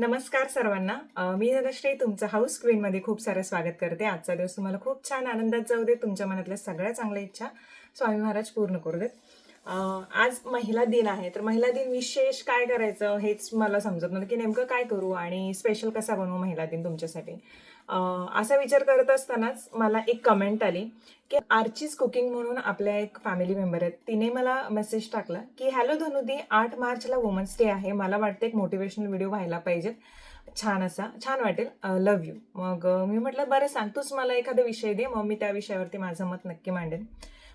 नमस्कार सर्वांना. मी धनश्री तुमचं हाऊस क्वीनमध्ये खूप सारं स्वागत करते. आजचा दिवस तुम्हाला खूप छान आनंदात जाऊ दे तुमच्या मनातल्या सगळ्या चांगल्या इच्छा स्वामी महाराज पूर्ण करू देत आज महिला दिन आहे तर महिला दिन विशेष काय करायचं हेच मला समजत नव्हतं की नेमकं काय करू आणि स्पेशल कसा बनवू महिला दिन तुमच्यासाठी. असा विचार करत असतानाच मला एक कमेंट आली की आर्चीज कुकिंग म्हणून आपल्या एक फॅमिली मेंबर आहेत. तिने मला मेसेज टाकला की हॅलो धनुदी आठ मार्चला वुमन्स डे आहे. मला वाटतं एक मोटिवेशनल व्हिडिओ व्हायला पाहिजेत. छान असा. छान वाटेल. लव यू मग मी म्हटलं बरं सांग तूच मला एखादा विषय दे. मग मी त्या विषयावरती माझं मत नक्की मांडेन.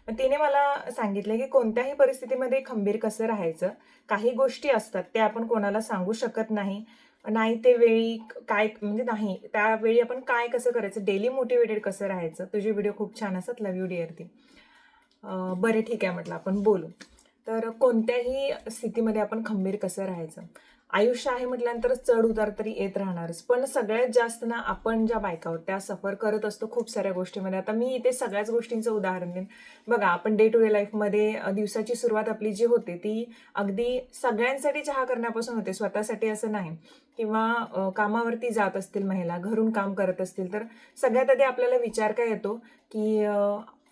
मग तिने मला सांगितलं की कोणत्याही परिस्थितीमध्ये खंबीर कसं राहायचं? काही गोष्टी असतात ते आपण कोणाला सांगू शकत नाही. नाही ते वेळी काय म्हणजे नाही त्यावेळी आपण काय कसं करायचं डेली मोटिवेटेड कसं राहायचं तुझे व्हिडिओ खूप छान असतात लव यू डिअर ती. बरं ठीक आहे म्हटलं आपण बोलू. तर कोणत्याही स्थितीमध्ये आपण खंबीर कसं राहायचं? आयुष्य आहे म्हटल्यानंतर चढ उतार तरी येत राहणारच. पण सगळ्यात जास्त ना आपण ज्या बायका आहोत त्या सफर करत असतो खूप साऱ्या गोष्टीमध्ये. आता मी इथे सगळ्याच गोष्टींचं उदाहरण देईन. बघा आपण डे टू डे लाईफमध्ये दिवसाची सुरुवात आपली जी होते ती अगदी सगळ्यांसाठी चहा करण्यापासून होते. स्वतःसाठी असं नाही. किंवा कामावरती जात असतील महिला घरून काम करत असतील तर सगळ्यात आधी आपल्याला विचार काय येतो की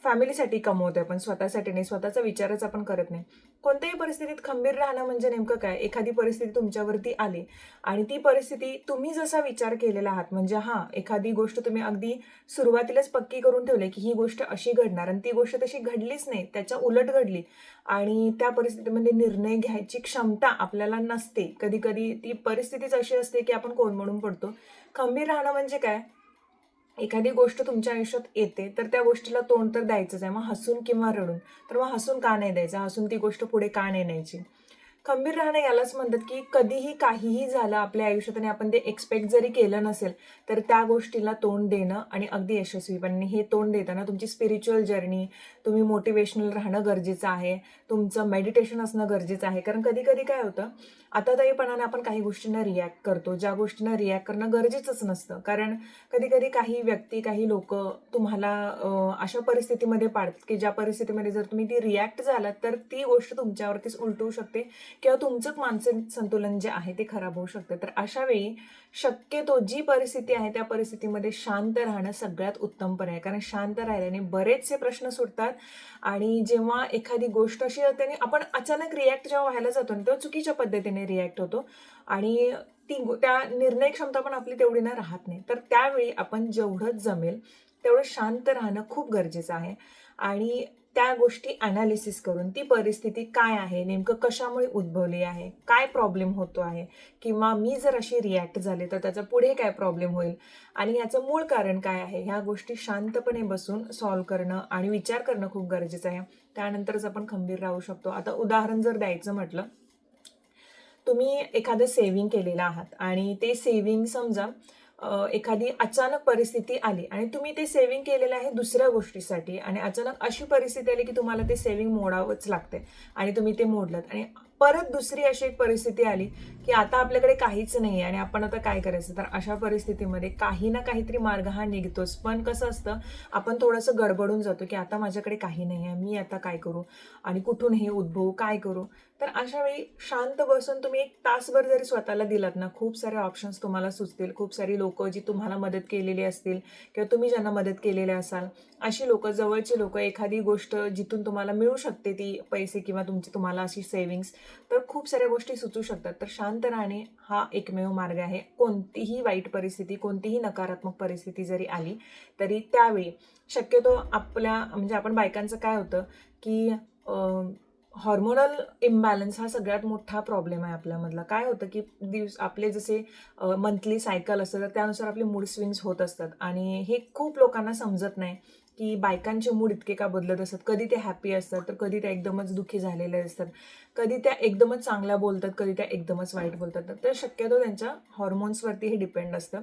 फॅमिलीसाठी कमवतोय आपण स्वतःसाठी नाही स्वतःचा विचारच आपण करत नाही. कोणत्याही परिस्थितीत खंबीर राहणं म्हणजे नेमकं काय? एखादी परिस्थिती तुमच्यावरती आली आणि ती परिस्थिती तुम्ही जसा विचार केलेला आहात म्हणजे हां एखादी गोष्ट तुम्ही अगदी सुरुवातीलाच पक्की करून ठेवली की ही गोष्ट अशी घडणार आणि ती गोष्ट तशी घडलीच नाही त्याच्या उलट घडली आणि त्या परिस्थितीमध्ये निर्णय घ्यायची क्षमता आपल्याला नसते. कधी कधी ती परिस्थितीच अशी असते की आपण कोण म्हणून पडतो. खंबीर राहणं म्हणजे काय? एखादी गोष्ट तुमच्या आयुष्यात येते तर त्या गोष्टीला तोंड तर द्यायचंच आहे. मग हसून किंवा रडून. तर मग हसून का नाही द्यायचं? हसून ती गोष्ट पुढे का नाही न्यायची? खंबीर राहणं यालाच म्हणतात की कधीही काहीही झालं आपल्या आयुष्यात आणि आपण ते एक्सपेक्ट जरी केलं नसेल तर त्या गोष्टीला तोंड देणं आणि अगदी यशस्वीपणे हे तोंड देताना तुमची स्पिरिच्युअल जर्नी तुम्ही मोटिवेशनल राहणं गरजेचं आहे तुमचं मेडिटेशन असणं गरजेचं आहे. कारण कधी कधी काय होतं आता ताईपणाने आपण काही गोष्टींना रिॲक्ट करतो. ज्या गोष्टींना रिॲक्ट करणं गरजेचंच नसतं. कारण कधी कधी काही व्यक्ती काही लोक तुम्हाला अशा परिस्थितीमध्ये पाडतात की ज्या परिस्थितीमध्ये जर तुम्ही ती रिॲक्ट झालात तर ती गोष्ट तुमच्यावरतीच उलटवू शकते. किंवा तुमचं मानसिक संतुलन जे आहे ते खराब होऊ शकतं. तर अशा वेळी शक्यतो जी परिस्थिती आहे त्या परिस्थितीमध्ये शांत राहणं सगळ्यात उत्तम पर्याय कारण शांत राहिल्याने बरेचसे प्रश्न सुटतात आणि जेव्हा एखादी गोष्ट अशी त्याने आणि आपण अचानक रिॲक्ट जेव्हा व्हायला जातो ना तेव्हा चुकीच्या पद्धतीने रिॲक्ट होतो आणि ती त्या निर्णय क्षमता पण आपली तेवढी ना राहत नाही. तर त्यावेळी आपण जेवढं जमेल तेवढं शांत राहणं खूप गरजेचं आहे. आणि त्या गोष्टी अनालिसिस करून ती परिस्थिती काय आहे नेमकं कशामुळे उद्भवली आहे काय प्रॉब्लेम होतो आहे किंवा मी जर अशी रिॲक्ट झाले तर त्याचा पुढे काय प्रॉब्लेम होईल? आणि याचं मूळ कारण काय आहे? ह्या गोष्टी शांतपणे बसून सॉल्व्ह करणं आणि विचार करणं खूप गरजेचं आहे. त्यानंतरच आपण खंबीर राहू शकतो. आता उदाहरण जर द्यायचं म्हटलं तुम्ही एखादं सेविंग केलेलं आहात आणि ते सेविंग समजा एखादी अचानक परिस्थिती आली आणि तुम्ही ते सेव्हिंग केलेलं आहे दुसऱ्या गोष्टीसाठी आणि अचानक अशी परिस्थिती आली की तुम्हाला ते सेविंग मोडावंच लागते आणि तुम्ही ते मोडलं आणि परत दुसरी अशी एक परिस्थिती आली की आता आपल्याकडे काहीच नाही आहे आणि आपण आता काय करायचं? तर अशा परिस्थितीमध्ये काही ना काहीतरी मार्ग हा निघतोच. पण कसं असतं आपण थोडंसं गडबडून जातो की आता माझ्याकडे काही नाही आहे मी आता काय करू? आणि कुठून हे उद्भवू काय करू? तर अशा वेळी शांत बसून तुम्ही एक तासभर जरी स्वतःला दिलात ना खूप सारे ऑप्शन्स तुम्हाला सुचतील. खूप सारी लोक जी तुम्हाला मदत केलेली असतील किंवा तुम्ही ज्यांना मदत केलेली असाल अशी लोक जवळची लोक एखादी गोष्ट जिथून तुम्हाला मिळू शकते ती पैसे किंवा तुमची तुम्हाला अशी सेविंग्स तर खूप साऱ्या गोष्टी सुचू शकतात. तर शांत राहणे हा एकमेव मार्ग आहे. कोणतीही वाईट परिस्थिती कोणतीही नकारात्मक परिस्थिती जरी आली तरी त्यावेळी शक्यतो आपल्या म्हणजे आपण बायकांचं काय होतं की हॉर्मोनल इम्बॅलन्स हा सगळ्यात मोठा प्रॉब्लेम आहे आपल्यामधला. काय होतं की दिवस आपले जसे मंथली सायकल असतं तर त्यानुसार आपले मूड स्विंग्स होत असतात. आणि हे खूप लोकांना समजत नाही की बायकांचे मूड इतके का बदलत असतात. कधी ते हॅपी असतात तर कधी त्या एकदमच दुःखी झालेले असतात. कधी त्या एकदमच चांगल्या बोलतात कधी त्या एकदमच वाईट बोलतात. तर शक्यतो त्यांच्या हॉर्मोन्सवरती हे डिपेंड असतं.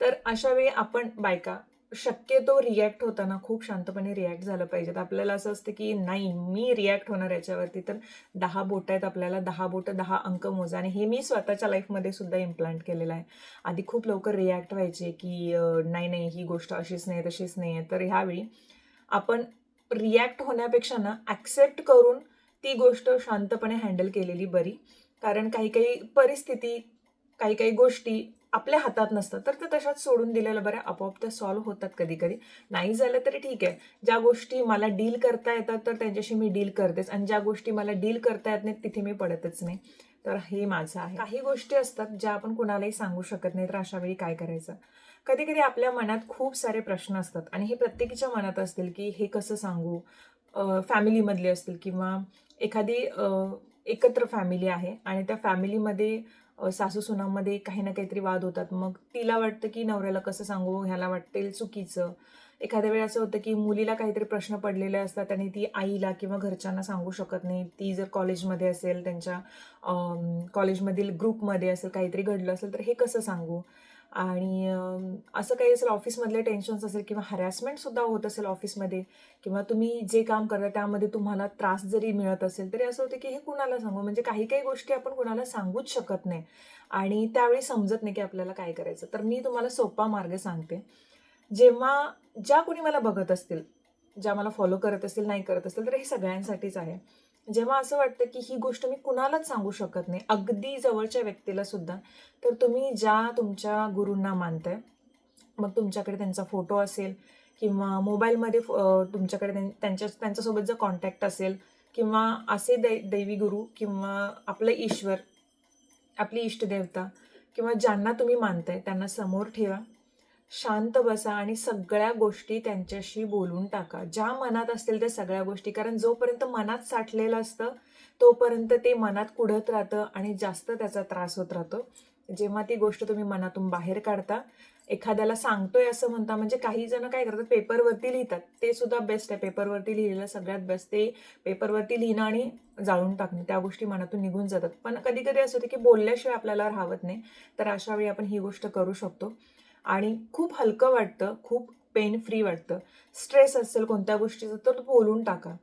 तर अशा वेळी आपण बायका शक्यतो रिॲक्ट होताना खूप शांतपणे रिॲक्ट झालं पाहिजे आपल्याला असं असतं की नाही मी रिॲक्ट होणार याच्यावरती. तर दहा बोट आहेत आपल्याला. दहा बोटं दहा अंक मोजा. आणि हे मी स्वतःच्या लाईफमध्ये सुद्धा इम्प्लांट केलेलं आहे. आधी खूप लवकर रिॲक्ट व्हायचे की नाही नाही ही गोष्ट अशीच नाही तशीच नाही आहे. तर ह्यावेळी आपण रिॲक्ट होण्यापेक्षा ना ॲक्सेप्ट करून ती गोष्ट शांतपणे हँडल केलेली बरी. कारण काही काही परिस्थिती काही काही गोष्टी आपल्या हातात नसतं तर ते तशात सोडून दिलेलं बरं आपोआप त्या सॉल्व्ह होतात कधी कधी नाही झालं तरी ठीक आहे. ज्या गोष्टी मला डील करता येतात तर त्यांच्याशी मी डील करतेच. आणि ज्या गोष्टी मला डील करता येत नाहीत तिथे मी पडतच नाही. तर हे माझं आहे. काही गोष्टी असतात ज्या आपण कुणालाही सांगू शकत नाही तर अशा वेळी काय करायचं? कधी कधी आपल्या मनात खूप सारे प्रश्न असतात. आणि हे प्रत्येकीच्या मनात असतील की हे कसं सांगू? फॅमिलीमधले असतील किंवा एखादी एकत्र फॅमिली आहे आणि त्या फॅमिलीमध्ये सासू सुनामध्ये काही ना काहीतरी वाद होतात. मग तिला वाटतं की नवऱ्याला कसं सांगू? ह्याला वाटेल चुकीचं. एखाद्या वेळी असं होतं की मुलीला काहीतरी प्रश्न पडलेले असतात आणि ती आईला किंवा घरच्यांना सांगू शकत नाही. ती जर कॉलेजमध्ये असेल त्यांच्या कॉलेजमधील ग्रुपमध्ये असेल काहीतरी घडलं असेल तर हे कसं सांगू? आणि असं काही असेल ऑफिसमधले टेन्शन्स असेल किंवा हरॅसमेंटसुद्धा होत असेल ऑफिसमध्ये किंवा तुम्ही जे काम करता त्यामध्ये तुम्हाला त्रास जरी मिळत असेल तरी असं होतं की हे कुणाला सांगू? म्हणजे काही काही गोष्टी आपण कुणाला सांगूच शकत नाही. आणि त्यावेळी समजत नाही की आपल्याला काय करायचं. तर मी तुम्हाला सोपा मार्ग सांगते. जेव्हा ज्या कोणी मला बघत असतील ज्या मला फॉलो करत असतील नाही करत असतील तर हे सगळ्यांसाठीच आहे. जेव्हा असं वाटतं की ही गोष्ट मी कुणालाच सांगू शकत नाही अगदी जवळच्या व्यक्तीला सुद्धा तर तुम्ही ज्या तुमच्या गुरूंना मानताय मग तुमच्याकडे त्यांचा फोटो असेल किंवा मोबाईलमध्ये तुमच्याकडे त्यां- त्यांच्या त्यांच्यासोबत जर कॉन्टॅक्ट असेल किंवा असे दै दैवी गुरु किंवा आपलं ईश्वर आपली इष्टदेवता किंवा ज्यांना तुम्ही मानताय त्यांना समोर ठेवा. शांत बसा आणि सगळ्या गोष्टी त्यांच्याशी बोलून टाका. ज्या मनात असतील त्या सगळ्या गोष्टी कारण जोपर्यंत मनात साठलेलं असतं तोपर्यंत ते मनात कुढत राहतं आणि जास्त त्याचा त्रास होत राहतो. जेव्हा ती गोष्ट तुम्ही मनातून बाहेर काढता एखाद्याला सांगतोय असं म्हणता म्हणजे काही जण काय करतात पेपरवरती लिहितात. ते सुद्धा बेस्ट आहे. पेपरवरती लिहिलेलं सगळ्यात बेस्ट ते पेपरवरती लिहिणं आणि जाळून टाकणं त्या गोष्टी मनातून निघून जातात. पण कधी कधी असं होतं की बोलल्याशिवाय आपल्याला राहत नाही. तर अशा वेळी आपण ही गोष्ट करू शकतो. आणि खूप हलकं वाटतं खूप पेन फ्री वाटतं. स्ट्रेस असेल कोणत्या गोष्टीचं तर तो बोलून टाका.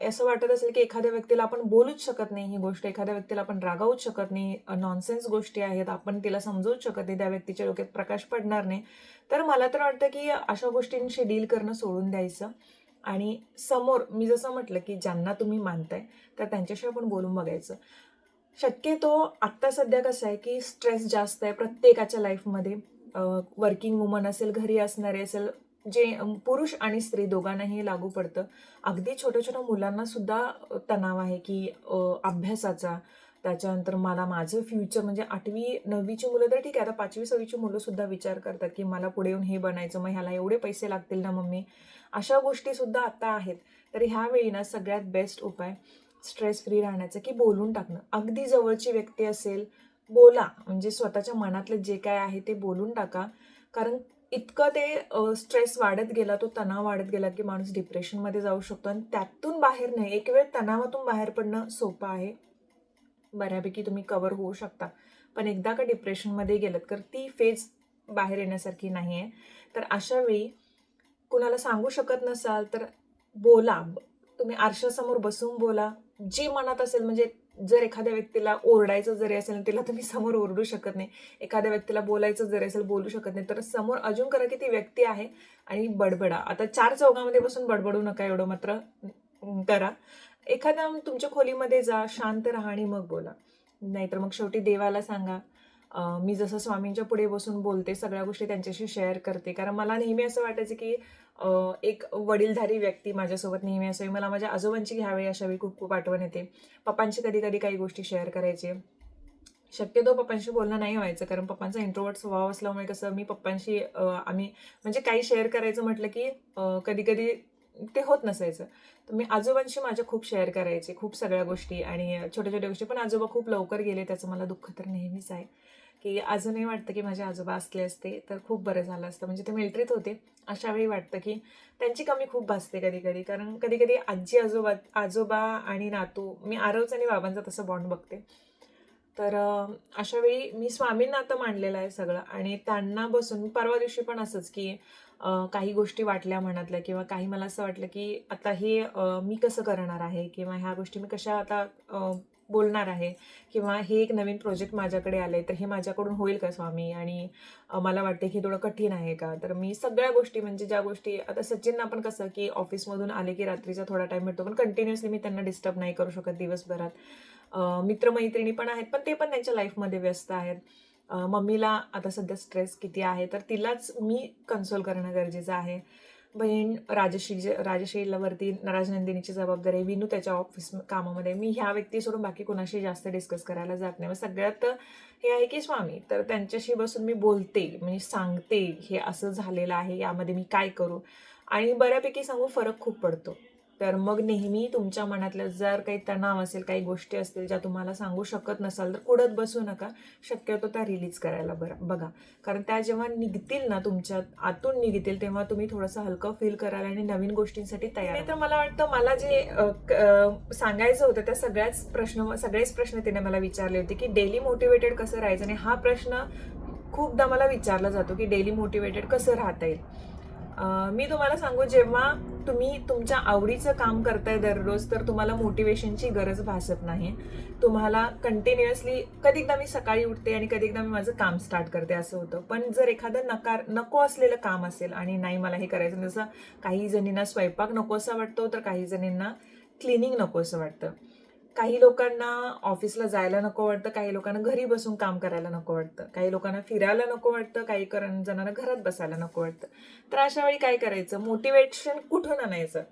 असं वाटत असेल की एखाद्या व्यक्तीला आपण बोलूच शकत नाही ही गोष्ट एखाद्या व्यक्तीला आपण रागावूच शकत नाही नॉनसेन्स गोष्टी आहेत आपण तिला समजवूच शकत नाही त्या व्यक्तीच्या डोक्यात प्रकाश पडणार नाही. तर मला तर वाटतं की अशा गोष्टींशी डील करणं सोडून द्यायचं. आणि समोर मी जसं म्हटलं की ज्यांना तुम्ही मानताय तर त्यांच्याशी आपण बोलून बघायचं. शक्यतो आत्ता सध्या कसं आहे की स्ट्रेस जास्त आहे प्रत्येकाच्या लाईफमध्ये वर्किंग वुमन असेल घरी असणारे असेल जे पुरुष आणि स्त्री दोघांनाही लागू पडतं. अगदी छोट्या छोट्या मुलांना सुद्धा तणाव आहे की अभ्यासाचा त्याच्यानंतर मला माझं फ्युचर म्हणजे आठवी नववीची मुलं तर ठीक आहे आता पाचवी सहावीची मुलं सुद्धा विचार करतात की मला पुढे येऊन हे बनायचं मग ह्याला एवढे पैसे लागतील ना मम्मी? अशा गोष्टी सुद्धा आता आहेत. तर ह्यावेळी ना सगळ्यात बेस्ट उपाय स्ट्रेस फ्री राहण्याचं की बोलून टाकणं. अगदी जवळची व्यक्ती असेल बोला म्हणजे स्वतःच्या मनातलं जे काय आहे ते बोलून टाका. कारण इतकं ते स्ट्रेस वाढत गेला तो तणाव वाढत गेला की माणूस डिप्रेशनमध्ये जाऊ शकतो आणि त्यातून बाहेर नाही. एक वेळ तणावातून बाहेर पडणं सोपं आहे. बऱ्यापैकी तुम्ही कवर होऊ शकता. पण एकदा का डिप्रेशनमध्ये गेलात तर ती फेज बाहेर येण्यासारखी नाही आहे. तर अशा वेळी कुणाला सांगू शकत नसाल तर बोला. तुम्ही आरशासमोर बसून बोला. जे मनात असेल म्हणजे जर एखाद्या व्यक्तीला ओरडायचं जरी असेल तिला तुम्ही समोर ओरडू शकत नाही एखाद्या व्यक्तीला बोलायचं जरी असेल बोलू शकत नाही तर समोर अजून करा की ती व्यक्ती आहे आणि बडबडा. आता चार चौकामध्ये बसून बडबडू नका एवढं मात्र करा. एखाद्या तुमच्या खोलीमध्ये जा शांत राहा आणि मग बोला. नाहीतर मग शेवटी देवाला सांगा मी जसं स्वामींच्या पुढे बसून बोलते सगळ्या गोष्टी त्यांच्याशी शेअर करते. कारण मला नेहमी असं वाटायचं की एक वडीलधारी व्यक्ती माझ्यासोबत नेहमी असावी. मला माझ्या आजोबांची घ्यावी अशावेळी खूप खूप आठवण येते. पप्पांची कधी कधी काही गोष्टी शेअर करायचे. शक्यतो पप्पांशी बोलणं नाही व्हायचं कारण पप्पांचा इंट्रोवर्ट स्वभाव असल्यामुळे कसं मी पप्पांशी आम्ही म्हणजे काही शेअर करायचं म्हटलं की कधी कधी ते होत नसायचं. तर मी आजोबांशी माझ्या खूप शेअर करायचे खूप सगळ्या गोष्टी आणि छोट्या छोट्या गोष्टी. पण आजोबा खूप लवकर गेले त्याचं मला दुःख तर नेहमीच आहे. की अजूनही वाटतं की माझे आजोबा असले असते तर खूप बरं झालं असतं. म्हणजे ते मिल्ट्रीत होते. अशा वेळी वाटतं की त्यांची कमी खूप भासते कधी कधी कारण कधी कधी आजी आजोबा आजोबा आणि नातू मी आरवचं आणि बाबांचा तसं बॉन्ड बघते. तर अशा वेळी मी स्वामींना आता मांडलेलं आहे सगळं. आणि त्यांना बसून परवा दिवशी पण असंच की काही गोष्टी वाटल्या मनातल्या किंवा काही मला असं वाटलं की आता हे मी कसं करणार आहे? किंवा ह्या गोष्टी मी कशा आता बोलणार आहे किंवा हे एक नवीन प्रोजेक्ट माझ्याकडे आले तर हे माझ्याकडून होईल का स्वामी? आणि मला वाटते की हे थोडं कठीण आहे का? तर मी सगळ्या गोष्टी म्हणजे ज्या गोष्टी आता सचिनना पण कसं की ऑफिसमधून आले की रात्रीचा थोडा टाईम मिळतो पण कंटिन्युअसली मी त्यांना डिस्टर्ब नाही करू शकत दिवसभरात. मित्रमैत्रिणी पण आहेत पण ते पण त्यांच्या लाईफमध्ये व्यस्त आहेत. मम्मीला आता सध्या स्ट्रेस किती आहे तर तिलाच मी कन्सोल करणं गरजेचं आहे. बहीण राजश्री राजश्रीला राजनंदिनीची जबाबदारी विनू त्याच्या ऑफिस कामामध्ये मी ह्या व्यक्ती सोडून बाकी कुणाशी जास्त डिस्कस करायला जात नाही. मग सगळ्यात हे आहे की स्वामी तर त्यांच्याशी बसून मी बोलते म्हणजे सांगते हे असं झालेलं आहे यामध्ये मी काय करू? आणि बऱ्यापैकी सांगू फरक खूप पडतो. तर मग नेहमी तुमच्या मनातल्या जर काही तणाव असेल काही गोष्टी असतील ज्या तुम्हाला सांगू शकत नसाल तर कुडत बसू नका. शक्यतो त्या रिलीज करायला बरं बघा. कारण त्या जेव्हा निघतील ना तुमच्या आतून निघतील तेव्हा तुम्ही थोडंसं हलकं फील कराल आणि नवीन गोष्टींसाठी तयार नाही तर मला वाटतं मला जे सांगायचं होतं त्या सगळ्याच प्रश्न सगळेच प्रश्न तिने मला विचारले होते की डेली मोटिवेटेड कसं राहायचं? आणि हा प्रश्न खूपदा मला विचारला जातो की डेली मोटिवेटेड कसं राहता येईल? मी तुम्हाला सांगू जेव्हा तुम्ही तुमच्या आवडीचं काम करताय दररोज तर तुम्हाला मोटिवेशनची गरज भासत नाही. तुम्हाला कंटिन्युअसली कधीकदा मी सकाळी उठते आणि कधीकदा मी माझं काम स्टार्ट करते असं होतं. पण जर एखादं नकार नको असलेलं काम असेल आणि नाही मला हे करायचं जसं काही जणींना स्वयंपाक नको असा वाटतो तर काही जणींना क्लिनिंग नको असं वाटतं. काही लोकांना ऑफिसला जायला नको वाटतं काही लोकांना घरी बसून काम करायला नको वाटतं काही लोकांना फिरायला नको वाटतं काही करण जणांना घरात बसायला नको वाटतं. तर अशा वेळी काय करायचं? मोटिवेशन कुठून आणायचं?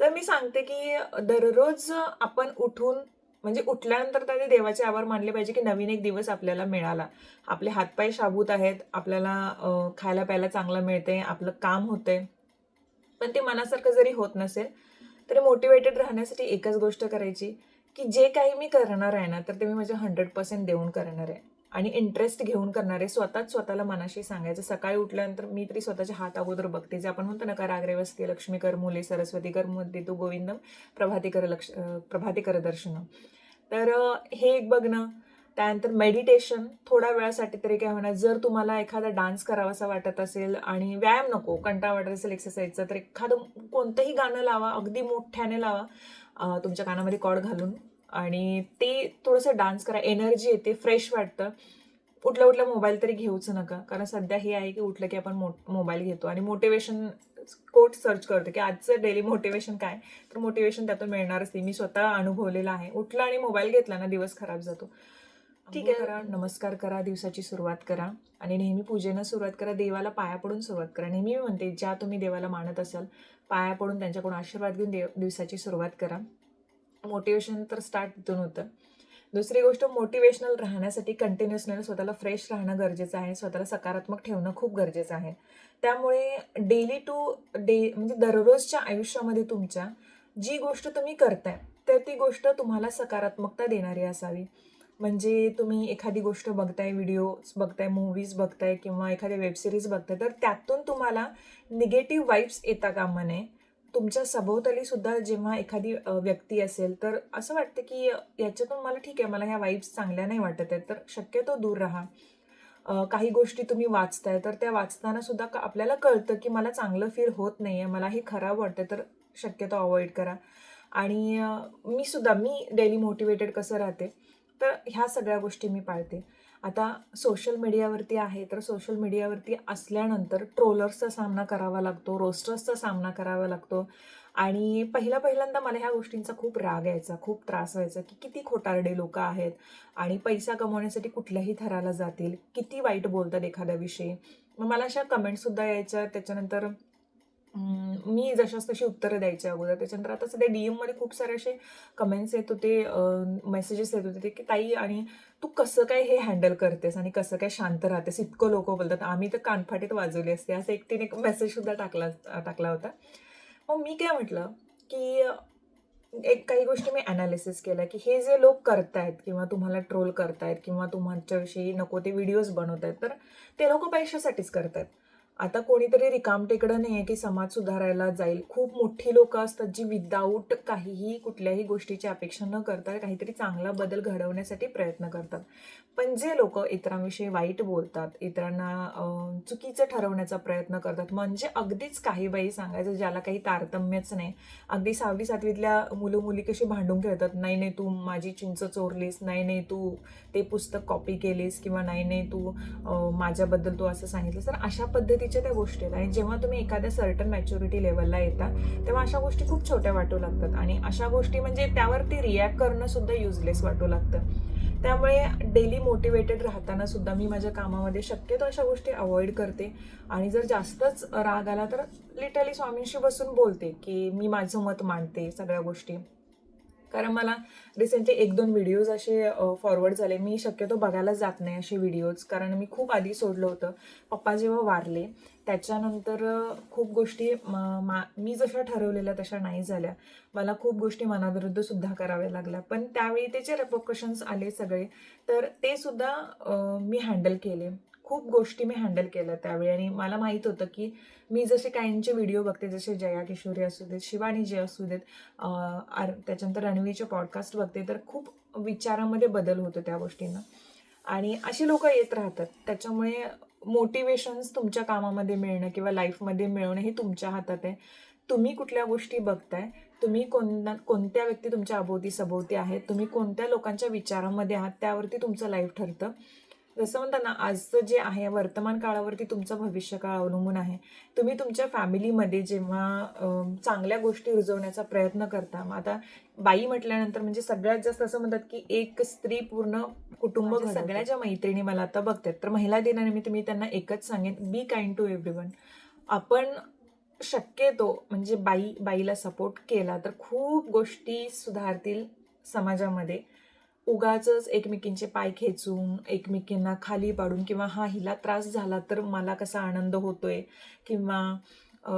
तर मी सांगते की दररोज आपण उठून म्हणजे उठल्यानंतर त्याने देवाचे आभार मानले पाहिजे की नवीन एक दिवस आपल्याला मिळाला. आपले हातपाय शाबूत आहेत आपल्याला खायला प्यायला चांगलं मिळते आपलं काम होते पण ते मनासारखं जरी होत नसेल तरी मोटिवेटेड राहण्यासाठी एकच गोष्ट करायची की जे काही मी करणार आहे ना तर ते मी माझ्या हंड्रेड पर्सेंट देऊन करणार आहे. आणि इंटरेस्ट घेऊन करणार आहे. स्वतःच स्वतःला मनाशी सांगायचं. सकाळी उठल्यानंतर मी तरी स्वतःच्या हात अगोदर बघते. जे आपण म्हणतो ना कराग्रे वसते लक्ष्मी कर मुले सरस्वती कर मध्ये तू गोविंदम प्रभाती कर लक्ष प्रभातीकर प्रभाती कर दर्शनम तर हे एक बघणं त्यानंतर मेडिटेशन थोड्या वेळासाठी तरी काय होणार? जर तुम्हाला एखादा डान्स करावासा वाटत असेल आणि व्यायाम नको कंटाळा वाटत असेल एक्सरसाइजचा तर एखादं कोणतंही गाणं लावा अगदी मोठ्याने लावा. तुमच्या कानामध्ये कॉड घालून आणि ते थोडंसं डान्स करा एनर्जी येते फ्रेश वाटतं. उठल्या उठल्या मोबाईल तरी घेऊच नका. कारण सध्या हे आहे की उठलं की आपण मो मोबाईल घेतो. आणि मोटिवेशन कोट सर्च करतो की आजचं डेली मोटिवेशन काय? तर मोटिवेशन त्यातून मिळणारच नाही. मी स्वतः अनुभवलेलं आहे. उठला आणि मोबाईल घेतला ना दिवस खराब जातो. ठीक आहे. करा नमस्कार करा दिवसाची सुरुवात करा. आणि नेहमी पूजेनं सुरुवात करा देवाला पाया पडून सुरुवात करा. नेहमी मी म्हणते ज्या तुम्ही देवाला मानत असाल पाया पडून त्यांच्याकडून आशीर्वाद घेऊन देव दिवसाची सुरुवात करा. मोटिवेशन तर स्टार्ट तिथून होतं. दुसरी गोष्ट मोटिवेशनल राहण्यासाठी कंटिन्युअसली स्वतःला फ्रेश राहणं गरजेचं आहे. स्वतःला सकारात्मक ठेवणं खूप गरजेचं आहे. त्यामुळे डेली टू डे म्हणजे दररोजच्या आयुष्यामध्ये तुमच्या जी गोष्ट तुम्ही करताय तर ती गोष्ट तुम्हाला सकारात्मकता देणारी असावी. म्हणजे तुम्ही एखादी गोष्ट बघताय व्हिडिओज बघताय मूवीज बघताय किंवा एखाद्या वेबसिरीज बघताय तर त्यातून तुम्हाला निगेटिव्ह वाईब्स येता कामा नये. तुमच्या सभोवताली सुद्धा जेव्हा एखादी व्यक्ती असेल तर असं वाटतं की याच्यातून मला ठीक आहे मला ह्या वाईब्स चांगल्या नाही वाटत आहेत तर शक्यतो दूर राहा. काही गोष्टी तुम्ही वाचताय तर त्या वाचताना सुद्धा आपल्याला कळतं की मला चांगलं फील होत नाही आहे मला हे खराब वाटतं तर शक्यतो अवॉइड करा. आणि मी सुद्धा मी डेली मोटिवेटेड कसं राहते तर ह्या सगळ्या गोष्टी मी पाळते. आता सोशल मीडियावरती आहे तर सोशल मीडियावरती असल्यानंतर ट्रोलर्सचा सामना करावा लागतो रोस्टर्सचा सामना करावा लागतो. आणि पहिला पहिल्यांदा मला ह्या गोष्टींचा खूप राग यायचा खूप त्रास व्हायचा की किती खोटारडे लोक आहेत आणि पैसा कमवण्यासाठी कुठल्याही थराला जातील किती वाईट बोलतात एखाद्याविषयी. मग मला अशा कमेंटसुद्धा यायच्या त्याच्यानंतर मी जशास तशी उत्तरं द्यायची अगोदर त्याच्यानंतर आता सध्या डी एममध्ये खूप सारे असे कमेंट्स येत होते मेसेजेस येत होते ते की ताई आणि तू कसं काय हे हँडल करतेस आणि कसं काय शांत राहतेस? इतकं लोक बोलतात. आम्ही तर कानफाटीत वाजवली असते. असं एकटीने एक मेसेज सुद्धा टाकला टाकला होता. मग मी काय म्हटलं की एक काही गोष्टी मी अनालिसिस केल्या की हे जे लोक करतायत किंवा तुम्हाला ट्रोल करतायत किंवा तुमच्याविषयी नको ते व्हिडिओज बनवत आहेत तर ते लोक पैशासाठीच करतायत. आता कोणीतरी रिकामटेकडं नाही आहे की समाज सुधारायला जाईल. खूप मोठी लोक असतात जी विदाऊट काहीही कुठल्याही गोष्टीची अपेक्षा न करता काहीतरी चांगला बदल घडवण्यासाठी प्रयत्न करतात. पण जे लोक इतरांविषयी वाईट बोलतात इतरांना चुकीचं ठरवण्याचा प्रयत्न करतात म्हणजे अगदीच काही बाई सांगायचं ज्याला काही तारतम्यच नाही. अगदी सहावी सातवीतल्या मुलं मुली कशी भांडून खेळतात नाही नाही तू माझी चिंच चोरलीस नाही नाही तू ते पुस्तक कॉपी केलीस किंवा नाही नाही तू माझ्याबद्दल तू असं सांगितलं तर अशा पद्धतीच्या त्या गोष्टी आहेत आणि जेव्हा तुम्ही एखाद्या सर्टन मॅच्युरिटी लेवलला येता तेव्हा अशा गोष्टी खूप छोट्या वाटू लागतात. आणि अशा गोष्टी म्हणजे त्यावरती रिॲक्ट करणं सुद्धा युजलेस वाटू लागतं. त्यामुळे डेली मोटिवेटेड राहताना सुद्धा मी माझ्या कामामध्ये शक्यतो अशा गोष्टी अवॉइड करते. आणि जर जास्तच राग आला तर लिटरली स्वामींशी बसून बोलते की मी माझं मत मांडते सगळ्या गोष्टी. कारण मला रिसेंटली एक दोन व्हिडिओज असे फॉरवर्ड झाले. मी शक्यतो बघायला जात नाही असे व्हिडिओज कारण मी खूप आधी सोडलं होतं. पप्पा जेव्हा वारले त्याच्यानंतर खूप गोष्टी म- मा मी जशा ठरवलेल्या तशा नाही झाल्या. मला खूप गोष्टी मनाविरुद्ध सुद्धा कराव्या लागल्या. पण त्यावेळी त्याचे रेपोकशन्स आले सगळे तर ते सुद्धा मी हँडल केले. खूप गोष्टी मी हँडल केल्या त्यावेळी. आणि मला माहीत होतं की मी जसे काहींचे व्हिडिओ बघते जसे जया किशोरी असू देत शिवानी जे असू देत आर- त्याच्यानंतर रणवीचे पॉडकास्ट बघते तर खूप विचारामध्ये बदल होतो त्या गोष्टींना. आणि अशी लोक येत राहतात. त्याच्यामुळे मोटिवेशन्स तुमच्या कामामध्ये मिळणं किंवा लाईफमध्ये मिळवणं हे तुमच्या हातात आहे. तुम्ही कुठल्या गोष्टी बघताय? तुम्ही कोणना कोणत्या व्यक्ती तुमच्या अभोवती सभोवती आहेत? तुम्ही कोणत्या लोकांच्या विचारामध्ये आहात? त्यावरती तुमचं लाईफ ठरतं. जसं म्हणतात ना आजचं जे आहे वर्तमान काळावरती तुमचं भविष्यकाळ अवलंबून आहे. तुम्ही तुमच्या फॅमिलीमध्ये जेव्हा चांगल्या गोष्टी रुजवण्याचा प्रयत्न करता मग आता बाई म्हटल्यानंतर म्हणजे सगळ्यात जास्त असं म्हणतात की एक स्त्री पूर्ण कुटुंब. सगळ्या ज्या मैत्रिणी मला आता बघतात तर महिला दिनानिमित्त मी त्यांना एकच सांगेन बी काइंड टू एव्हरीवन आपण शक्यतो म्हणजे बाई बाईला सपोर्ट केला तर खूप गोष्टी सुधारतील समाजामध्ये. उगाच एकमेकींचे पाय खेचून एकमेकींना खाली पाडून किंवा हा हिला त्रास झाला तर मला कसा आनंद होतोय किंवा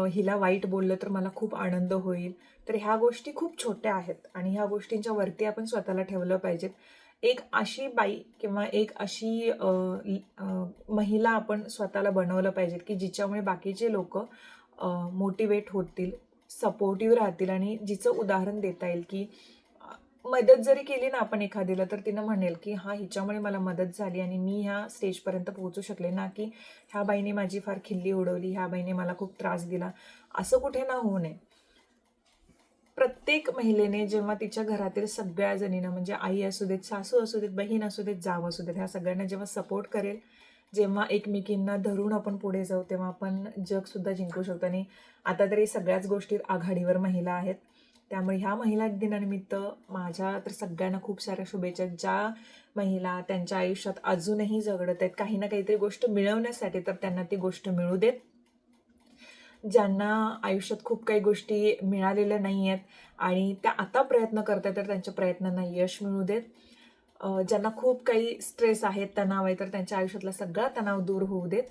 हिला वाईट बोललं तर मला खूप आनंद होईल. तर ह्या गोष्टी खूप छोट्या आहेत आणि ह्या गोष्टींच्या वरती आपण स्वतःला ठेवलं पाहिजेत. एक अशी बाई किंवा एक अशी महिला आपण स्वतःला बनवलं पाहिजेत की जिच्यामुळे बाकीचे लोक मोटिवेट होतील सपोर्टिव्ह राहतील आणि जिचं उदाहरण देता येईल की मदत जरी केली ना आपण एखादीला तर तिनं म्हणेल की हा हिच्यामुळे मला मदत झाली आणि मी ह्या स्टेजपर्यंत पोहोचू शकले ना की ह्या बाईने माझी फार खिल्ली उडवली ह्या बाईने मला खूप त्रास दिला. असं कुठे ना होऊ नये. प्रत्येक महिलेने जेव्हा तिच्या घरातील सगळ्या जणीनं म्हणजे आई असू देत सासू असू देत बहीण असू देत जाव असू देत ह्या सगळ्यांना जेव्हा सपोर्ट करेल जेव्हा एकमेकींना धरून आपण पुढे जाऊ तेव्हा आपण जगसुद्धा जिंकू शकतो. आणि आता तरी सगळ्याच गोष्टीत आघाडीवर महिला आहेत. त्यामुळे ह्या महिला दिनानिमित्त माझ्या तर सगळ्यांना खूप साऱ्या शुभेच्छा. ज्या महिला त्यांच्या आयुष्यात अजूनही झगडत आहेत काही ना काहीतरी गोष्ट मिळवण्यासाठी तर त्यांना ती गोष्ट मिळू देत. ज्यांना आयुष्यात खूप काही गोष्टी मिळालेल्या नाही आहेत आणि त्या आता प्रयत्न करत आहेत तर त्यांच्या प्रयत्नांना यश मिळू देत. ज्यांना खूप काही स्ट्रेस आहेत तणाव आहे तर त्यांच्या आयुष्यातला सगळा तणाव दूर होऊ देत.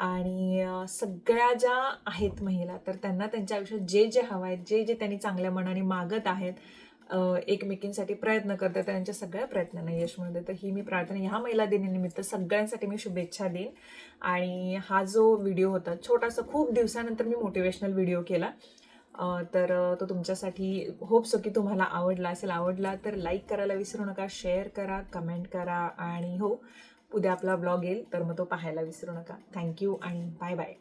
आणि सगळ्या ज्या आहेत महिला तर त्यांना त्यांच्या आयुष्यात जे जे हवं आहेत जे जे त्यांनी चांगल्या मनाने मागत आहेत एकमेकींसाठी प्रयत्न करतात त्यांच्या सगळ्या प्रयत्नांना यश मिळू तर ही मी प्रार्थना ह्या महिला दिनानिमित्त सगळ्यांसाठी मी शुभेच्छा देईन. आणि हा जो व्हिडिओ होता छोटासा खूप दिवसानंतर मी मोटिवेशनल व्हिडिओ केला. तर तो तुमच्यासाठी होप सो की तुम्हाला आवडला असेल आवडला तर लाईक करायला विसरू नका शेअर करा कमेंट करा आणि हो उद्या आपला ब्लॉग येईल तर मग तो पाहायला विसरू नका. थँक्यू आणि बाय बाय